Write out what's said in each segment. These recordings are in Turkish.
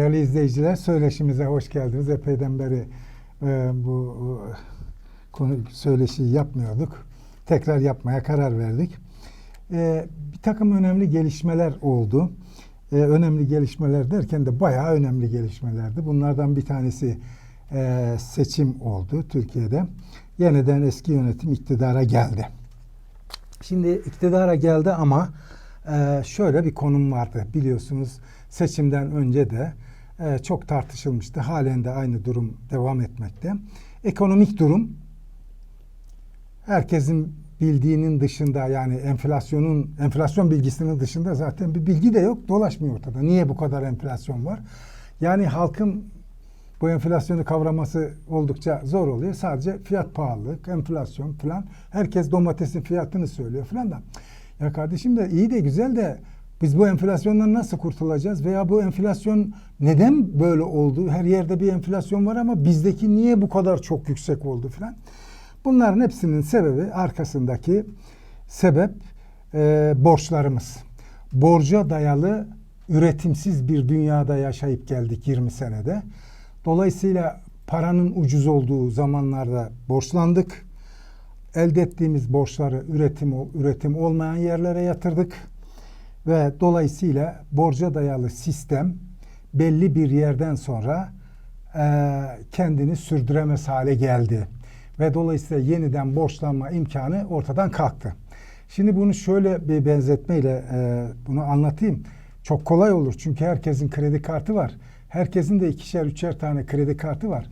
Değerli izleyiciler, söyleşimize hoş geldiniz. Epeyden beri e, bu e, konu söyleşiyi yapmıyorduk. Tekrar yapmaya karar verdik. E, bir takım önemli gelişmeler oldu. E, önemli gelişmeler derken de bayağı önemli gelişmelerdi. Bunlardan bir tanesi e, seçim oldu Türkiye'de. Yeniden eski yönetim iktidara geldi. Şimdi iktidara geldi ama e, şöyle bir konum vardı biliyorsunuz seçimden önce de e, çok tartışılmıştı. Halen de aynı durum devam etmekte. Ekonomik durum herkesin bildiğinin dışında yani enflasyonun enflasyon bilgisinin dışında zaten bir bilgi de yok dolaşmıyor ortada. Niye bu kadar enflasyon var? Yani halkın bu enflasyonu kavraması oldukça zor oluyor. Sadece fiyat pahalılık, enflasyon falan. Herkes domatesin fiyatını söylüyor falan da. Ya kardeşim de iyi de güzel de biz bu enflasyondan nasıl kurtulacağız? Veya bu enflasyon neden böyle oldu? Her yerde bir enflasyon var ama bizdeki niye bu kadar çok yüksek oldu falan. Bunların hepsinin sebebi arkasındaki sebep e, borçlarımız. Borca dayalı üretimsiz bir dünyada yaşayıp geldik 20 senede. Dolayısıyla paranın ucuz olduğu zamanlarda borçlandık. Elde ettiğimiz borçları üretim üretim olmayan yerlere yatırdık ve dolayısıyla borca dayalı sistem belli bir yerden sonra e, kendini sürdüremez hale geldi ve dolayısıyla yeniden borçlanma imkanı ortadan kalktı. Şimdi bunu şöyle bir benzetmeyle e, bunu anlatayım. Çok kolay olur çünkü herkesin kredi kartı var. Herkesin de ikişer üçer tane kredi kartı var.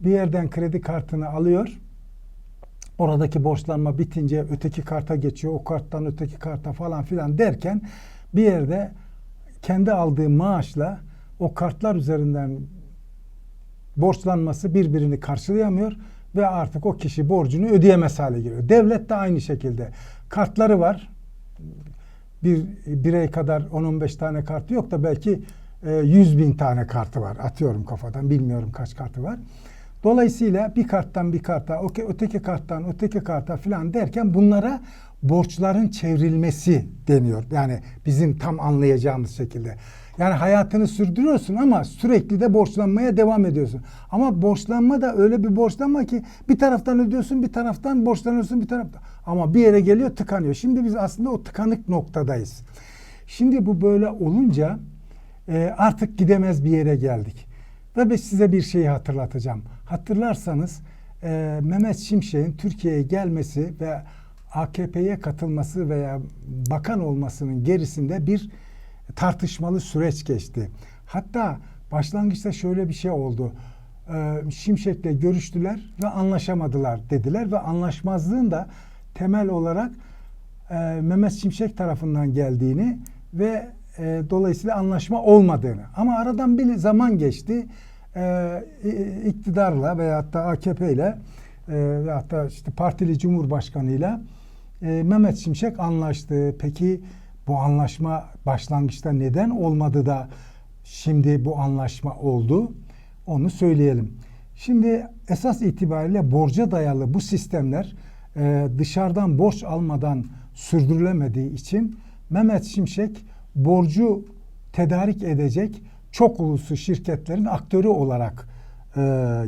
Bir yerden kredi kartını alıyor. Oradaki borçlanma bitince öteki karta geçiyor. O karttan öteki karta falan filan derken bir yerde kendi aldığı maaşla o kartlar üzerinden borçlanması birbirini karşılayamıyor ve artık o kişi borcunu ödeyemez hale geliyor. Devlet de aynı şekilde. Kartları var. Bir birey kadar 10-15 tane kartı yok da belki 100 bin tane kartı var. Atıyorum kafadan. Bilmiyorum kaç kartı var. Dolayısıyla bir karttan bir karta, öteki karttan öteki karta filan derken bunlara borçların çevrilmesi deniyor. Yani bizim tam anlayacağımız şekilde. Yani hayatını sürdürüyorsun ama sürekli de borçlanmaya devam ediyorsun. Ama borçlanma da öyle bir borçlanma ki bir taraftan ödüyorsun, bir taraftan borçlanıyorsun, bir taraftan. Ama bir yere geliyor tıkanıyor. Şimdi biz aslında o tıkanık noktadayız. Şimdi bu böyle olunca e, artık gidemez bir yere geldik. Ben size bir şeyi hatırlatacağım. Hatırlarsanız e, Mehmet Şimşek'in Türkiye'ye gelmesi ve AKP'ye katılması veya bakan olmasının gerisinde bir tartışmalı süreç geçti. Hatta başlangıçta şöyle bir şey oldu. Ee, Şimşek'le görüştüler ve anlaşamadılar dediler ve anlaşmazlığın da temel olarak e, Mehmet Şimşek tarafından geldiğini ve e, dolayısıyla anlaşma olmadığını. Ama aradan bir zaman geçti. E, iktidarla veyahut da AKP ile e, veyahut da işte partili cumhurbaşkanıyla e, Mehmet Şimşek anlaştı. Peki bu anlaşma başlangıçta neden olmadı da şimdi bu anlaşma oldu? Onu söyleyelim. Şimdi esas itibariyle borca dayalı bu sistemler e, dışarıdan borç almadan sürdürülemediği için Mehmet Şimşek borcu tedarik edecek çok uluslu şirketlerin aktörü olarak e,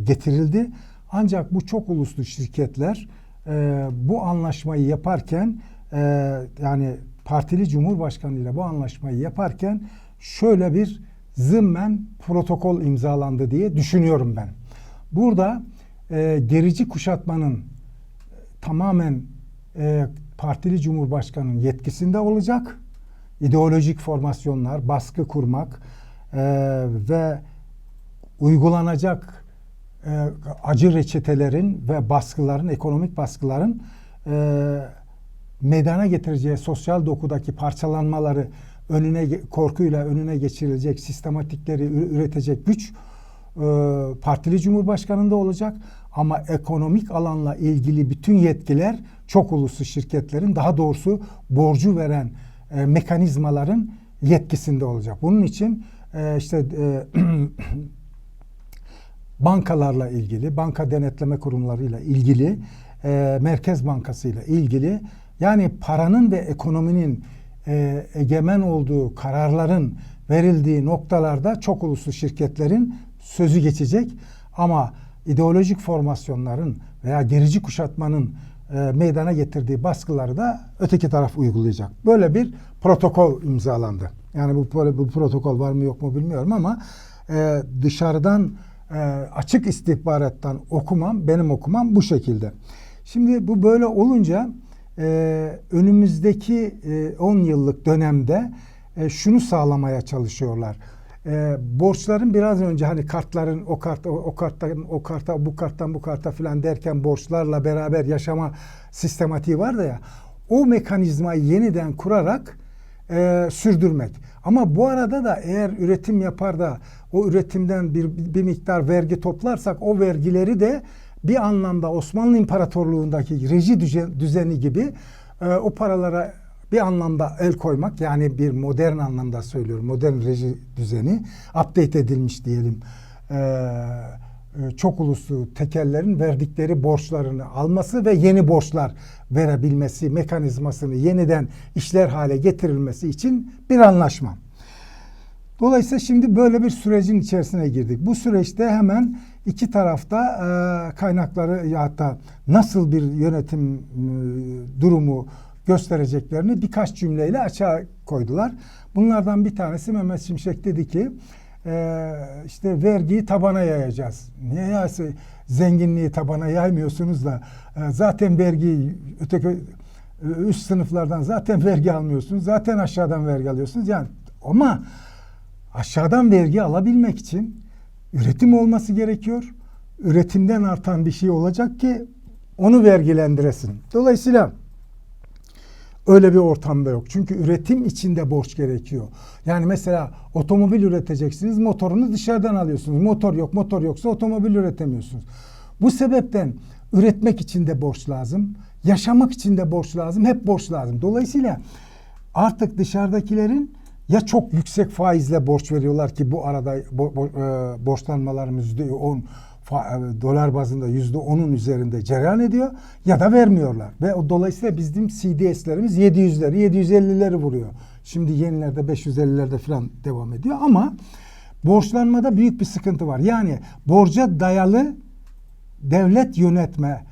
getirildi. Ancak bu çok uluslu şirketler e, bu anlaşmayı yaparken e, yani partili cumhurbaşkanı ile bu anlaşmayı yaparken şöyle bir zımmen protokol imzalandı diye düşünüyorum ben. Burada e, gerici kuşatmanın tamamen e, partili cumhurbaşkanının yetkisinde olacak. İdeolojik formasyonlar, baskı kurmak e, ve uygulanacak e, acı reçetelerin ve baskıların, ekonomik baskıların e, meydana getireceği sosyal dokudaki parçalanmaları önüne korkuyla önüne geçirilecek sistematikleri üretecek güç e, partili cumhurbaşkanında olacak. Ama ekonomik alanla ilgili bütün yetkiler çok uluslu şirketlerin daha doğrusu borcu veren e, mekanizmaların yetkisinde olacak. Bunun için e, işte e, bankalarla ilgili, banka denetleme kurumlarıyla ilgili, e, Merkez Bankası ile ilgili yani paranın ve ekonominin e, egemen olduğu kararların verildiği noktalarda çok uluslu şirketlerin sözü geçecek ama ideolojik formasyonların veya gerici kuşatmanın e, meydana getirdiği baskıları da öteki taraf uygulayacak. Böyle bir protokol imzalandı. Yani bu, böyle bu protokol var mı yok mu bilmiyorum ama e, dışarıdan e, açık istihbarattan okumam, benim okumam bu şekilde. Şimdi bu böyle olunca e, önümüzdeki e, 10 yıllık dönemde e, şunu sağlamaya çalışıyorlar. E, borçların biraz önce hani kartların o karta o karttan o karta bu karttan bu karta filan derken borçlarla beraber yaşama sistematiği vardı ya. O mekanizmayı yeniden kurarak e, sürdürmek. Ama bu arada da eğer üretim yapar da o üretimden bir, bir miktar vergi toplarsak o vergileri de bir anlamda Osmanlı İmparatorluğu'ndaki reji düzen- düzeni gibi e, o paralara bir anlamda el koymak yani bir modern anlamda söylüyorum modern reji düzeni update edilmiş diyelim e, e, çok uluslu tekellerin verdikleri borçlarını alması ve yeni borçlar verebilmesi mekanizmasını yeniden işler hale getirilmesi için bir anlaşma. Dolayısıyla şimdi böyle bir sürecin içerisine girdik. Bu süreçte hemen iki tarafta e, kaynakları ya hatta nasıl bir yönetim e, durumu göstereceklerini birkaç cümleyle açığa koydular. Bunlardan bir tanesi Mehmet Şimşek dedi ki e, işte vergiyi tabana yayacağız. Niye ya zenginliği tabana yaymıyorsunuz da e, zaten vergi öteki e, üst sınıflardan zaten vergi almıyorsunuz. Zaten aşağıdan vergi alıyorsunuz. Yani ama aşağıdan vergi alabilmek için üretim olması gerekiyor. Üretimden artan bir şey olacak ki onu vergilendiresin. Dolayısıyla öyle bir ortamda yok. Çünkü üretim içinde borç gerekiyor. Yani mesela otomobil üreteceksiniz, motorunu dışarıdan alıyorsunuz. Motor yok, motor yoksa otomobil üretemiyorsunuz. Bu sebepten üretmek için de borç lazım. Yaşamak için de borç lazım. Hep borç lazım. Dolayısıyla artık dışarıdakilerin ya çok yüksek faizle borç veriyorlar ki bu arada bo, bo, e, fa- e, dolar bazında yüzde onun üzerinde cereyan ediyor ya da vermiyorlar ve o dolayısıyla bizim CDS'lerimiz 700'leri 750'leri vuruyor. Şimdi yenilerde 550'lerde falan devam ediyor ama borçlanmada büyük bir sıkıntı var. Yani borca dayalı devlet yönetme,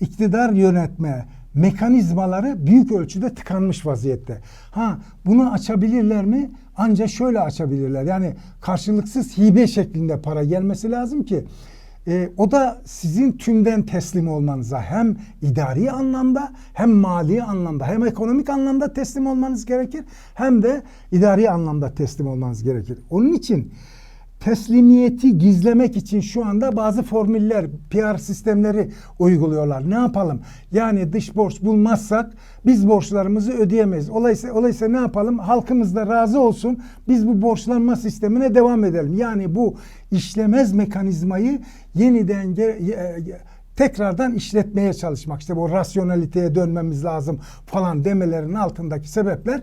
iktidar yönetme mekanizmaları büyük ölçüde tıkanmış vaziyette. Ha bunu açabilirler mi? Ancak şöyle açabilirler. Yani karşılıksız hibe şeklinde para gelmesi lazım ki e, o da sizin tümden teslim olmanıza hem idari anlamda hem mali anlamda hem ekonomik anlamda teslim olmanız gerekir hem de idari anlamda teslim olmanız gerekir. Onun için teslimiyeti gizlemek için şu anda bazı formüller, PR sistemleri uyguluyorlar. Ne yapalım? Yani dış borç bulmazsak biz borçlarımızı ödeyemeyiz. Olaysa, olaysa ne yapalım? Halkımız da razı olsun. Biz bu borçlanma sistemine devam edelim. Yani bu işlemez mekanizmayı yeniden e, tekrardan işletmeye çalışmak. İşte bu rasyonaliteye dönmemiz lazım falan demelerinin altındaki sebepler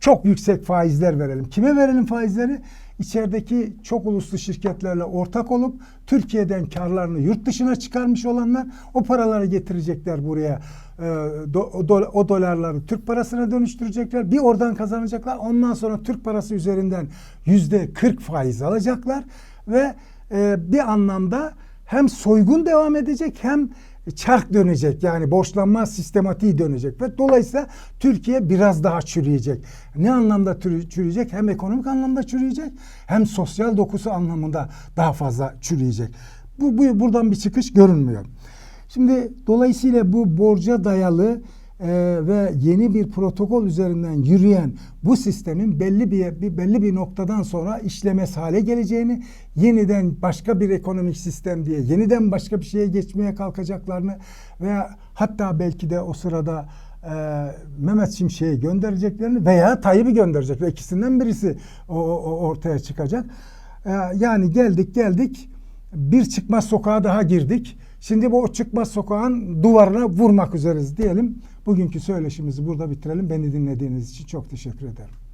çok yüksek faizler verelim. Kime verelim faizleri? İçerideki çok uluslu şirketlerle ortak olup Türkiye'den karlarını yurt dışına çıkarmış olanlar o paraları getirecekler buraya. Ee, o dolarları Türk parasına dönüştürecekler. Bir oradan kazanacaklar. Ondan sonra Türk parası üzerinden yüzde 40 faiz alacaklar ve e, bir anlamda hem soygun devam edecek hem çark dönecek yani borçlanma sistematiği dönecek ve dolayısıyla Türkiye biraz daha çürüyecek. Ne anlamda çürüyecek? Hem ekonomik anlamda çürüyecek hem sosyal dokusu anlamında daha fazla çürüyecek. Bu, bu buradan bir çıkış görünmüyor. Şimdi dolayısıyla bu borca dayalı e, ve yeni bir protokol üzerinden yürüyen bu sistemin belli bir, bir belli bir noktadan sonra işlemez hale geleceğini, yeniden başka bir ekonomik sistem diye yeniden başka bir şeye geçmeye kalkacaklarını veya hatta belki de o sırada e, Mehmet Şimşek'i göndereceklerini veya Tayyip'i gönderecekler. İkisinden birisi o, o- ortaya çıkacak. E, yani geldik geldik bir çıkmaz sokağa daha girdik. Şimdi bu çıkmaz sokağın duvarına vurmak üzereyiz diyelim. Bugünkü söyleşimizi burada bitirelim. Beni dinlediğiniz için çok teşekkür ederim.